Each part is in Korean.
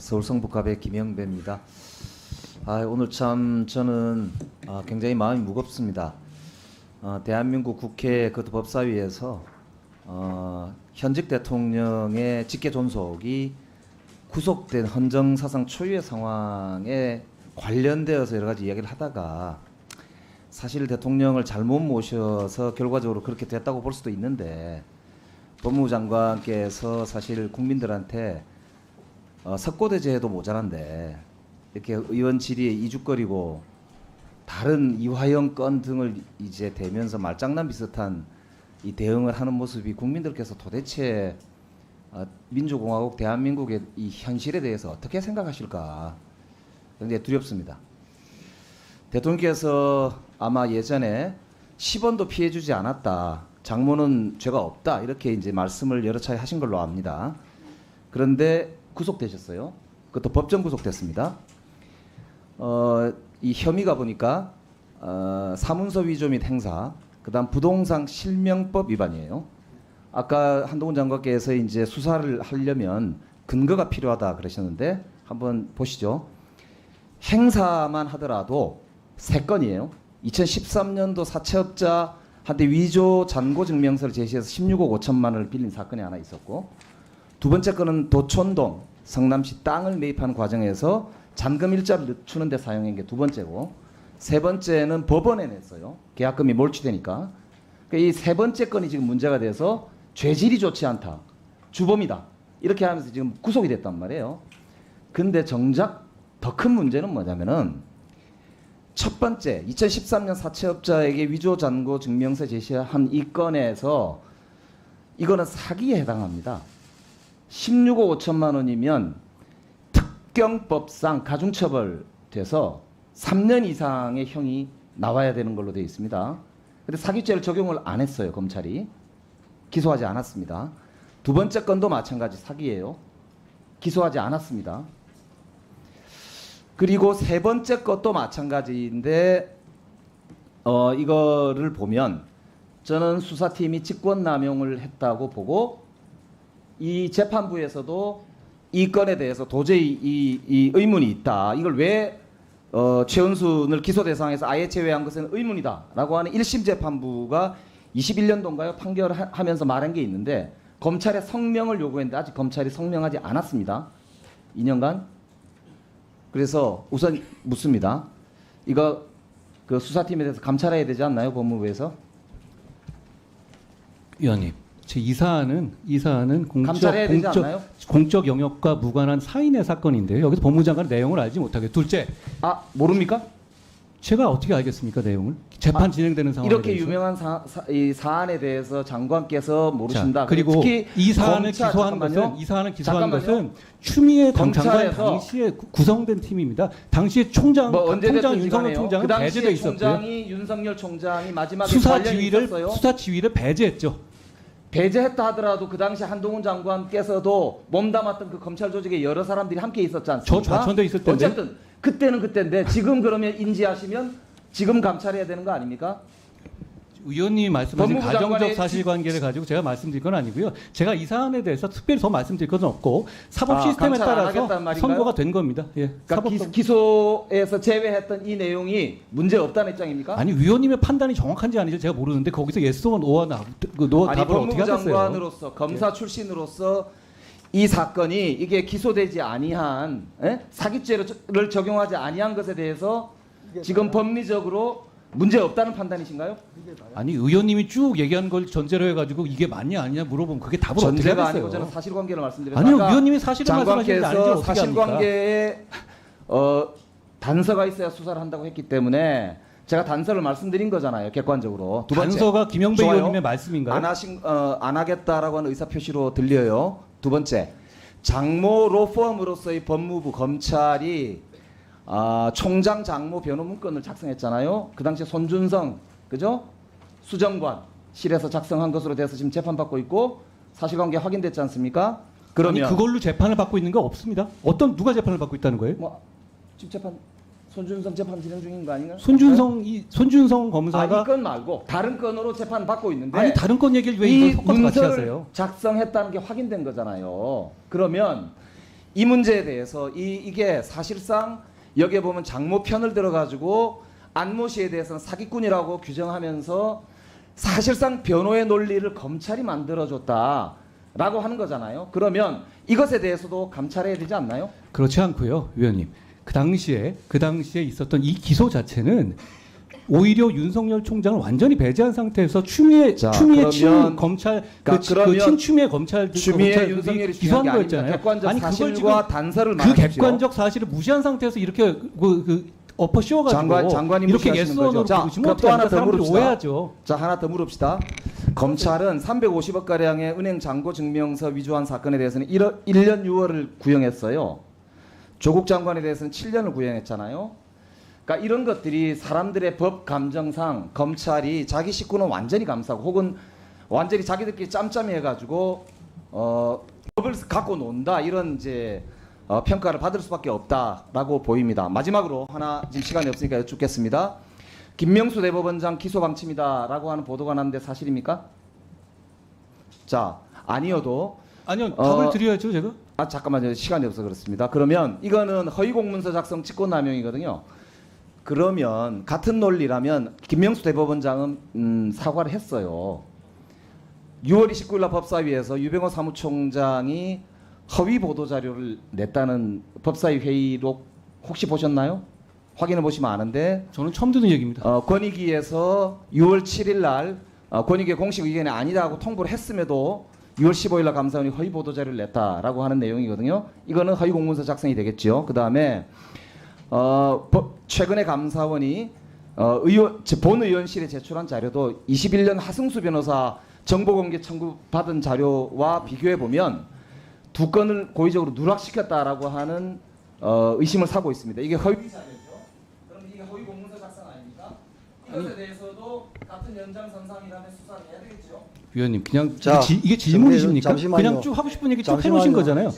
서울 성북갑의 김영배입니다. 아, 오늘 참 저는 아, 굉장히 마음이 무겁습니다. 어, 대한민국 국회 그 법사위에서 어, 현직 대통령의 직계 존속이 구속된 헌정 사상 초유의 상황에 관련되어서 여러 가지 이야기를 하다가 사실 대통령을 잘못 모셔서 결과적으로 그렇게 됐다고 볼 수도 있는데 법무부 장관께서 사실 국민들한테 어, 석고대제도 모자란데 이렇게 의원 질의에 이죽거리고 다른 이화영 건 등을 이제 대면서 말장난 비슷한 이 대응을 하는 모습이 국민들께서 도대체 어, 민주공화국 대한민국의 이 현실에 대해서 어떻게 생각하실까 굉장히 두렵습니다. 대통령께서 아마 예전에 10원도 피해주지 않았다. 장모는 죄가 없다. 이렇게 이제 말씀을 여러 차례 하신 걸로 압니다. 그런데 구속되셨어요. 그것도 법정 구속됐습니다. 어, 이 혐의가 보니까 어, 사문서 위조 및 행사, 그다음 부동산 실명법 위반이에요. 아까 한동훈 장관께서 이제 수사를 하려면 근거가 필요하다 그러셨는데 한번 보시죠. 행사만 하더라도 세 건이에요. 2013년도 사채업자 한테 위조 잔고 증명서를 제시해서 16억 5천만 원을 빌린 사건이 하나 있었고 두 번째 건은 도촌동 성남시 땅을 매입하는 과정에서 잔금 일자를 늦추는 데 사용한 게 두 번째고 세 번째는 법원에 냈어요. 계약금이 몰취되니까. 이세 번째 건이 지금 문제가 돼서 죄질이 좋지 않다. 주범이다. 이렇게 하면서 지금 구속이 됐단 말이에요. 근데 정작 더 큰 문제는 뭐냐면은 첫 번째 2013년 사채업자에게 위조 잔고 증명서 제시한 이 건에서 이거는 사기에 해당합니다. 16억 5천만 원이면 특경법상 가중처벌 돼서 3년 이상의 형이 나와야 되는 걸로 되어 있습니다. 근데 사기죄를 적용을 안 했어요, 검찰이. 기소하지 않았습니다. 두 번째 건도 마찬가지 사기예요. 기소하지 않았습니다. 그리고 세 번째 것도 마찬가지인데 어 이거를 보면 저는 수사팀이 직권남용을 했다고 보고 이 재판부에서도 이 건에 대해서 도저히 이, 이 의문이 있다. 이걸 왜 어, 최은순을 기소 대상에서 아예 제외한 것은 의문이다라고 하는 1심 재판부가 21년도인가요 판결하면서 말한 게 있는데 검찰의 성명을 요구했는데 아직 검찰이 성명하지 않았습니다. 2년간 그래서 우선 묻습니다. 이거 그 수사팀에 대해서 감찰해야 되지 않나요 법무부에서? 위원님, 제이 사안은 이 사안은 공적 공적? 공적 영역과 무관한 사인의 사건인데요. 여기서 법무장관 내용을 알지 못하게. 둘째, 아 모릅니까? 제가 어떻게 알겠습니까 내용을? 재판 아, 진행되는 상황에 이렇게 대해서. 유명한 사, 사, 이 사안에 대해서 장관께서 모르신다. 자, 그리고 특히 이 사안을 검찰- 기소한 잠깐만요. 것은 이 사안을 기소한 잠깐만요. 것은 추미애 검찰에서- 당시에 구- 구성된 팀입니다. 당시에 총장 뭐 총장 윤석열. 총장은 그 배제돼 있었고요. 총장이 윤석열 총장이 마지막에 수사 지휘를 있었어요. 수사 지휘를 배제했죠. 배제했다 하더라도 그 당시 한동훈 장관께서도 몸담았던 그 검찰 조직에 여러 사람들이 함께 있었지 않습니까? 저 좌천돼 있을 텐데. 어쨌든 그때는 그때인데 지금 그러면 인지하시면 지금 감찰해야 되는 거 아닙니까? 의원님이 말씀하신 법무부 가정적 장관의 사실관계를 가지고 제가 말씀드릴 건 아니고요. 제가 이 사안에 대해서 특별히 더 말씀드릴 것은 없고 사법 아, 시스템에 감찰 안 따라서 하겠다는 말인가요? 선고가 된 겁니다. 예. 그러니까 기, 소에서 제외했던 이 내용이 문제 없다는 입장입니까? 아니 위원님의 판단이 정확한지 아닌지 제가 모르는데 거기서 예스와 노와 나, 그 노, 아니 답을 어떻게 법무부 하겠어요? 예. 장관으로서 검사 출신으로서 이 사건이 이게 기소되지 아니한 에? 사기죄를 적용하지 아니한 것에 대해서 지금 법리적으로 문제 없다는 판단이신가요? 아니 의원님이 쭉 얘기한 걸 전제로 해가지고 이게 맞냐 아니냐 물어보면 그게 답을 어떻게 전제가 하겠어요? 아니고 저는 사실관계를 말씀드렸어요. 아니요 아까 위원님이 사실을 아닌지 장관께서 어떻게 합니까? 사실관계에 어, 단서가 있어야 수사를 한다고 했기 때문에 제가 단서를 말씀드린 거잖아요. 객관적으로 두 번째 단서가 김영배 좋아요. 의원님의 말씀인가요? 안 하신 어, 안 하겠다라고 하는 의사 표시로 들려요. 두 번째 장모 로펌으로서의 법무부 검찰이 아, 총장 장모 변호 문건을 작성했잖아요. 그 당시에 손준성 그죠? 수정관 실에서 작성한 것으로 돼서 지금 재판 받고 있고 사실관계 확인됐지 않습니까? 그러면 아니 그걸로 재판을 받고 있는 거 없습니다. 어떤 누가 재판을 받고 있다는 거예요? 뭐 지금 재판 손준성 재판 진행 중인 거 아닌가? 손준성 이 손준성 아, 검사가 이건 말고 다른 건으로 재판 받고 있는데 아니 다른 건 얘기를 왜이 이걸 섞어서 같이 하세요? 작성했다는 게 확인된 거잖아요. 그러면 이 문제에 대해서 이 이게 사실상 여기에 보면 장모 편을 들어가지고 안모 씨에 대해서는 사기꾼이라고 규정하면서 사실상 변호의 논리를 검찰이 만들어줬다 라고 하는 거잖아요. 그러면 이것에 대해서도 감찰해야 되지 않나요? 그렇지 않고요, 위원님. 그 당시에 그 당시에 있었던 이 기소 자체는 오히려 윤석열 총장을 완전히 배제한 상태에서 추미애 자, 추미애 친 검찰 그러니까 그, 치- 그러면 그 친추미애 검찰 추미애 검찰들이 윤석열이 기소한. 거였잖아요. 아니 그걸 지금 단서를 그. 객관적 사실을 무시한 상태에서 이렇게 그, 그 엎어 씌워가지고 장관- 이렇게 예스원으로 그럼 또 하나? 더 물읍시다. 오해하죠. 자 하나 더 물읍시다. 검찰은 350억 가량의 은행 잔고 증명서 위조한 사건에 대해서는 1년 6월을 구형했어요. 조국 장관에 대해서는 7년을 구형했잖아요. 그러니까 이런 것들이 사람들의 법 감정상 검찰이 자기 식구는 완전히 감싸고 혹은 완전히 자기들끼리 짬짬이 해가지고 어, 법을 갖고 논다 이런 이제 어, 평가를 받을 수밖에 없다라고 보입니다. 마지막으로 하나 지금 시간이 없으니까 여쭙겠습니다. 김명수 대법원장 기소 방침이다라고 하는 보도가 났는데 사실입니까? 자 아니어도 아니요 어, 답을 드려야죠 제가. 아 잠깐만요 시간이 없어 그렇습니다. 그러면 이거는 허위 공문서 작성 직권남용이거든요. 그러면 같은 논리라면 김명수 대법원장은 음, 사과를 했어요. 6월 29일 날 법사위에서 유병호 사무총장이 허위 보도 자료를 냈다는 법사위 회의록 혹시 보셨나요? 확인해 보시면 아는데 저는 처음 듣는 얘기입니다. 어, 권익위에서 6월 7일 날 어, 권익위 공식 의견이 아니다고 통보를 했음에도 6월 15일 날 감사원이 허위 보도 자료를 냈다라고 하는 내용이거든요. 이거는 허위 공문서 작성이 되겠죠. 그다음에 어, 법- 최근에 감사원이 어, 의원 제- 본 의원실에 제출한 자료도 21년 하승수 변호사 정보 공개 청구 받은 자료와 비교해 보면 두 건을 고의적으로 누락시켰다라고 하는 어, 의심을 사고 있습니다. 이게 허위 자료죠. 그럼 이게 허위 공문서 작성 아닙니까? 이것에 대해서도 같은 연장선상이라면 수사를 해야 되겠죠. 위원님 그냥 자, 이게, 지- 이게 질문이십니까? 잠시만요. 그냥 쭉 하고 싶은 얘기 쭉 잠시만요. 해보신 거잖아요.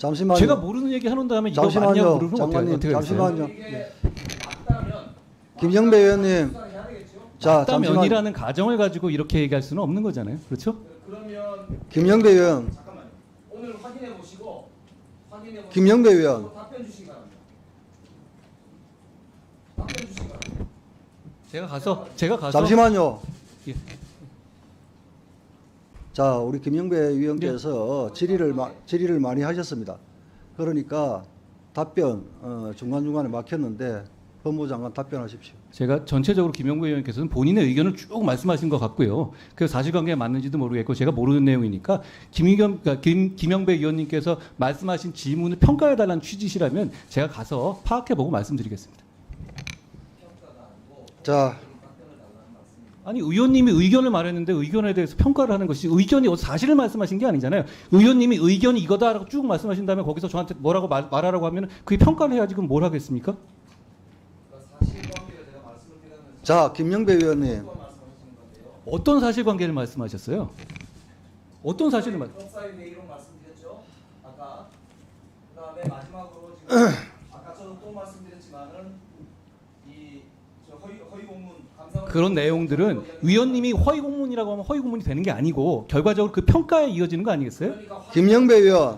잠시만요. 제가 모르는 얘기 하는 다음에 이거 맞냐 잠시만요. 물으면 장관님, 어떻게? 잠시만요. 맞다면 김영배 의원님. 자 잠시만. 맞다면이라는 가정을 가지고 이렇게 얘기할 수는 없는 거잖아요. 그렇죠? 그러면 김영배 의원, 잠깐만요. 오늘 확인해 보시고 확인해 보시고 김영배 의원. 답변 주시기 바랍니다. 답변 주시기 바랍니다. 제가 가서 제가 가서 잠시만요. 예. 자, 우리 김영배 네. 위원께서 질의를 마, 질의를 많이 하셨습니다. 그러니까 답변 어, 중간 중간에 막혔는데 법무부 장관 답변하십시오. 제가 전체적으로 김영구 의원께서는 본인의 의견을 쭉 말씀하신 것 같고요. 그 사실관계가 맞는지도 모르겠고 제가 모르는 내용이니까 김의겸 그러니까 김 김영배 의원님께서 말씀하신 질문을 평가해 달라는 취지시라면 제가 가서 파악해 보고 말씀드리겠습니다. 자, 아니 의원님이 의견을 말했는데 의견에 대해서 평가를 하는 것이 의견이 어디서 사실을 말씀하신 게 아니잖아요. 의원님이 의견이 이거다라고 쭉 말씀하신 다음에 거기서 저한테 뭐라고 말, 말하라고 하면 그게 평가를 해야지 그럼 뭘 하겠습니까? 자 김영배 의원님. 어떤 사실관계를 말씀하셨어요? 어떤 사실을 말? 법사위 회의로 말씀드렸죠. 아까 그다음에 마지막으로 지금 아까 저도 또 말씀드렸지만은 이 그런 내용들은 위원님이 허위 공문이라고 하면 허위 공문이 되는 게 아니고 결과적으로 그 평가에 이어지는 거 아니겠어요? 그러니까 확- 김영배 의원,